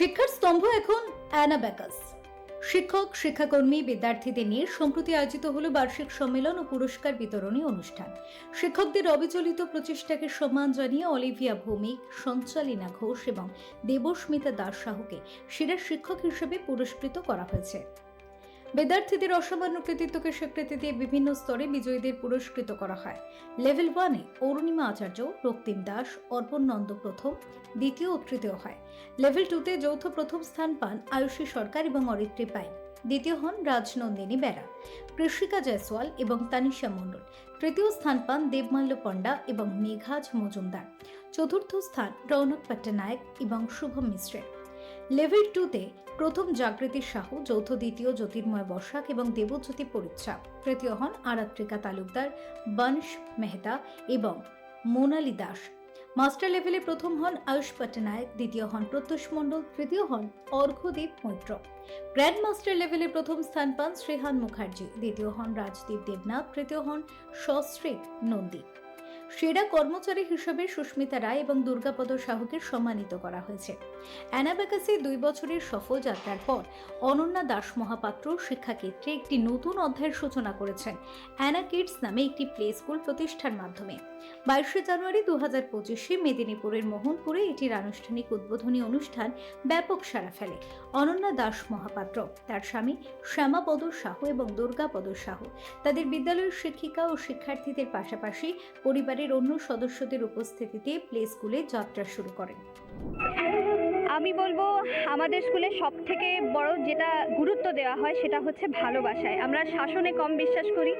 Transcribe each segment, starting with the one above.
শিক্ষার স্তম্ভ এখন অ্যানাব্যাকাস শিক্ষক, শিক্ষাকর্মী, বিদ্যার্থীদের নিয়ে সম্প্রতি আয়োজিত হলো বার্ষিক সম্মেলন ও পুরস্কার বিতরণী অনুষ্ঠান। শিক্ষকদের অবিচলিত প্রচেষ্টাকে সম্মান জানিয়ে অলিভিয়া ভৌমিক, সঞ্চালিনা ঘোষ এবং দেবস্মিতা দাস সাহুকে সেরা শিক্ষক হিসেবে পুরস্কৃত করা হয়েছে। বিদ্যার্থীদের অসামান্য কৃতিত্বকে স্বীকৃতি দিয়ে বিভিন্ন স্তরে বিজয়ীদের পুরস্কৃত করা হয়। লেভেল ওয়ানে অরুণিমা আচার্য, রক্তিম দাস অর্পণ নন্দ প্রথম, দ্বিতীয় ও তৃতীয় হয়। লেভেল টুতে যৌথ প্রথম স্থান পান আয়ুষী সরকার এবং অরিত্রী পাইন দ্বিতীয় হন রাজনন্দিনী বেরা। কৃষিকা জয়সওয়াল এবং তানিশা মণ্ডল। তৃতীয় স্থান পান দেবমাল্য পণ্ডা এবং মেঘাজ মজুমদার। চতুর্থ স্থান রৌনক পট্টনায়ক এবং শুভম মিশ্রের। লেভেল টুতে প্রথম জাগৃতি সাহু, যৌথ দ্বিতীয় জ্যোতির্ময় বসাক এবং দেবজ্যোতি পরিচ্ছা তৃতীয় হন আরাত্রিকা তালুকদার বংশ মেহতা এবং মোনালি দাস। মাস্টার লেভেলে প্রথম হন আয়ুষ পট্টনায়ক, দ্বিতীয় হন প্রত্যুষ মণ্ডল, তৃতীয় হন অর্ঘ্যদীপ মৈত্র। গ্র্যান্ড মাস্টার লেভেলে প্রথম স্থান পান শ্রেহান মুখার্জি, দ্বিতীয় হন রাজদীপ দেবনাথ, তৃতীয় হন সশ্রীক নন্দী। সেরা কর্মচারী হিসেবে সুস্মিতা রায় এবং দুর্গাপদ সাহুকে সম্মানিত করা হয়েছে। অ্যানাব্যাকাসে দুই বছরের সফল যাত্রার পর অনন্যা দাস মহাপাত্র শিক্ষাক্ষেত্রে একটি নতুন অধ্যায়ের সূচনা করেছেন। অ্যানা কিডস নামে একটি প্লে স্কুল প্রতিষ্ঠার মাধ্যমে। বাইশে জানুয়ারি দু হাজার পঁচিশে মেদিনীপুরের মোহনপুরে এটির আনুষ্ঠানিক উদ্বোধনী অনুষ্ঠান ব্যাপক সাড়া ফেলে। অনন্যা দাস মহাপাত্র, তার স্বামী শ্যামাপদ সাহু এবং দুর্গাপদ সাহু তাদের বিদ্যালয়ের শিক্ষিকা ও শিক্ষার্থীদের পাশাপাশি পরিবারের অন্য সদস্যদের উপস্থিতিতে প্লে স্কুলে যাত্রা শুরু করেন। আমি বলব, আমাদের স্কুলে সব থেকে বড় যেটা গুরুত্ব দেওয়া হয় সেটা হচ্ছে ভালোবাসায়। আমরা শাসনে কম বিশ্বাস করি,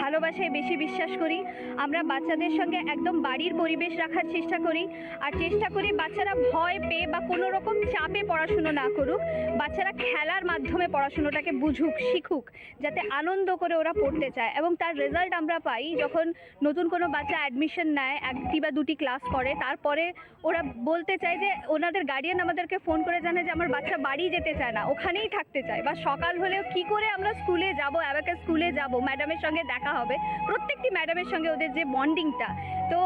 ভালোবাসায় বেশি বিশ্বাস করি। আমরা বাচ্চাদের সঙ্গে একদম বাড়ির পরিবেশ রাখার চেষ্টা করি। আর চেষ্টা করি বাচ্চারা ভয় পেয়ে বা কোনো রকম চাপে পড়াশুনো না করুক, বাচ্চারা খেলার মাধ্যমে পড়াশুনোটাকে বুঝুক, শিখুক, যাতে আনন্দ করে ওরা পড়তে চায়। এবং তার রেজাল্ট আমরা পাই যখন নতুন কোনো বাচ্চা অ্যাডমিশন নেয় একটি বা দুটি ক্লাস করে, তারপরে ওরা বলতে চায় যে, ওনাদের গার্ডিয়ান আমাদেরকে ফোন করে জানায় যে আমার বাচ্চা বাড়ি যেতে চায় না, ওখানেই থাকতে চায়। বা সকাল হলেও কি করে আমরা স্কুলে যাব অ্যাবাকে স্কুলে যাব ম্যাডামের সঙ্গে দেখা হবে। প্রত্যেকটি ম্যাডামের সঙ্গে ওদের যে বন্ডিংটা তো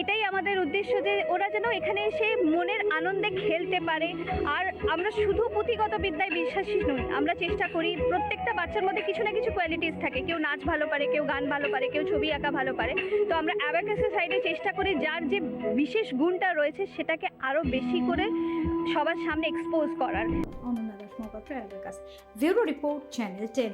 এটাই আমাদের উদ্দেশ্য যে ওরা যেন এখানে এসে মনের আনন্দে খেলতে পারে। আর আমরা শুধু পুঁথিগত বিদ্যায় বিশ্বাসী নই, আমরা চেষ্টা করি প্রত্যেকটা বাচ্চার মধ্যে কিছু না কিছু কোয়ালিটিস থাকে। কেউ নাচ ভালো পারে, কেউ গান ভালো পারে, কেউ ছবি আঁকা ভালো পারে। তো আমরা অ্যাবাকাসের সাইডে চেষ্টা করি যার যে বিশেষ গুণটা রয়েছে সেটাকে আরও বেশি করে সবার সামনে এক্সপোজ করার। মহাপাত্র অ্যানাব্যাকাস ব্যুরো রিপোর্ট চ্যানেল টেন।